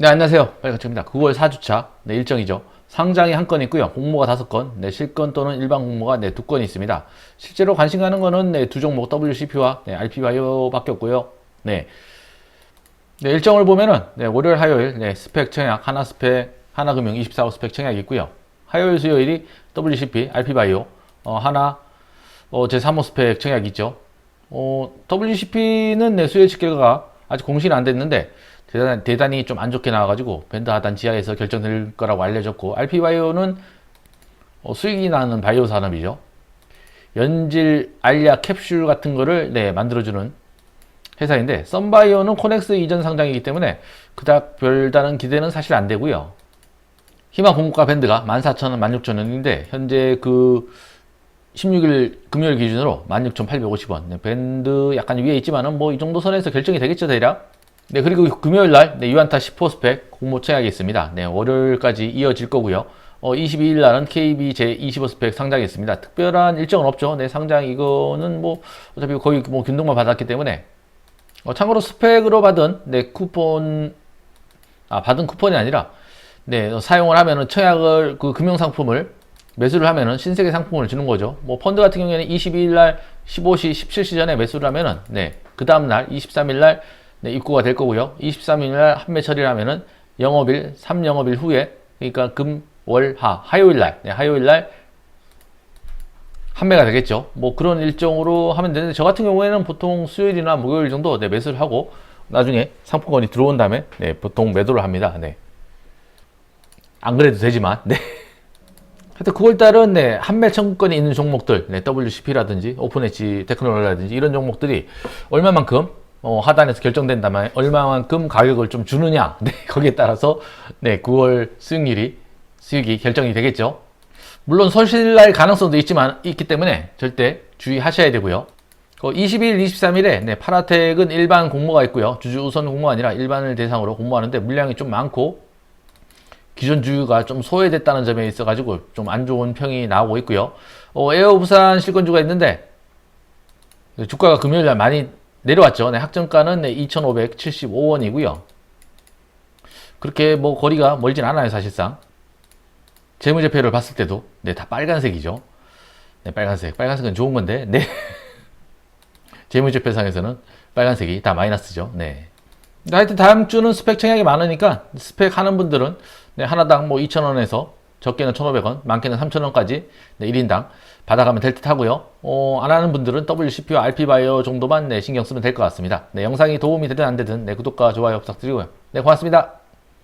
네, 안녕하세요. 빨간청입니다. 9월 4주차 네, 일정이죠. 상장이 한 건 있고요. 공모가 다섯 건, 네, 실건 또는 일반 공모가 네, 두건 있습니다. 실제로 관심 가는 거는 네, 두 종목 WCP와 네, RP바이오밖에 없고요. 네. 네, 일정을 보면은 네, 월요일, 화요일 네, 스펙 청약, 하나 스펙, 하나금융 24호 스펙 청약이 있고요. 화요일, 수요일이 WCP, RP바이오, 어, 하나 어, 제3호 스펙 청약이 있죠. 어, WCP는 네, 수요일 집계가 아직 공시는 안 됐는데 대단, 대단히 좀 안 좋게 나와가지고 밴드 하단 지하에서 결정될 거라고 알려졌고 RP바이오는 어, 수익이 나는 바이오 산업이죠. 연질, 알약, 캡슐 같은 거를 네, 만들어주는 회사인데 썬바이오는 코넥스 이전 상장이기 때문에 그닥 별다른 기대는 사실 안 되고요. 희망 공고가 밴드가 14,000원, 16,000원인데 현재 그 16일 금요일 기준으로 16,850원. 네, 밴드 약간 위에 있지만은 뭐 이 정도 선에서 결정이 되겠죠, 대략. 네, 그리고 금요일 날 네, 유안타 10호 스펙 공모 청약이 있습니다. 네, 월요일까지 이어질 거고요. 어, 22일 날은 KB 제25 스펙 상장이 있습니다. 특별한 일정은 없죠. 네, 상장 이거는 뭐 어차피 거의 뭐 균등만 받았기 때문에 어, 참고로 스펙으로 받은 네, 쿠폰 아, 받은 쿠폰이 아니라 네, 어, 사용을 하면은 청약을 그 금융 상품을 매수를 하면은 신세계 상품을 주는 거죠. 뭐 펀드 같은 경우에는 22일 날 15시 17시 전에 매수를 하면은 네, 그 다음 날 23일 날 네, 입고가 될 거고요. 23일 날 판매 처리를 하면은 영업일 3영업일 후에 그러니까 금, 월, 하 화요일 날 네, 화요일 날 판매가 되겠죠. 뭐 그런 일정으로 하면 되는데 저 같은 경우에는 보통 수요일이나 목요일 정도 네, 매수를 하고 나중에 상품권이 들어온 다음에 네, 보통 매도를 합니다. 네. 안 그래도 되지만 네. 하여튼 9월달은 네, 한매 청구권이 있는 종목들, 네, WCP라든지 오픈엣지 테크놀로지라든지 이런 종목들이 얼마만큼 어, 하단에서 결정된다면 얼마만큼 가격을 좀 주느냐, 네, 거기에 따라서 네, 9월 수익률이 수익이 결정이 되겠죠. 물론 설실날 가능성도 있지만 있기 때문에 절대 주의하셔야 되고요. 20일, 23일에 네, 파라텍은 일반 공모가 있고요. 주주 우선 공모가 아니라 일반을 대상으로 공모하는데 물량이 좀 많고 기존 주유가 좀 소외됐다는 점에 있어가지고 좀 안 좋은 평이 나오고 있고요. 어, 에어 부산 실권주가 있는데 주가가 금요일 날 많이 내려왔죠. 네, 학정가는 네, 2,575원이고요. 그렇게 뭐 거리가 멀진 않아요, 사실상. 재무제표를 봤을 때도 네, 다 빨간색이죠. 네, 빨간색. 빨간색은 좋은 건데, 네. 재무제표상에서는 빨간색이 다 마이너스죠. 네. 하여튼 다음 주는 스펙 청약이 많으니까 스펙 하는 분들은 네, 하나당 뭐 2,000원에서 적게는 1,500원, 많게는 3,000원까지 네, 1인당 받아가면 될 듯 하고요. 어, 안 하는 분들은 WCP와 RP바이오 정도만 네, 신경 쓰면 될 것 같습니다. 네, 영상이 도움이 되든 안 되든 네, 구독과 좋아요 부탁드리고요. 네, 고맙습니다.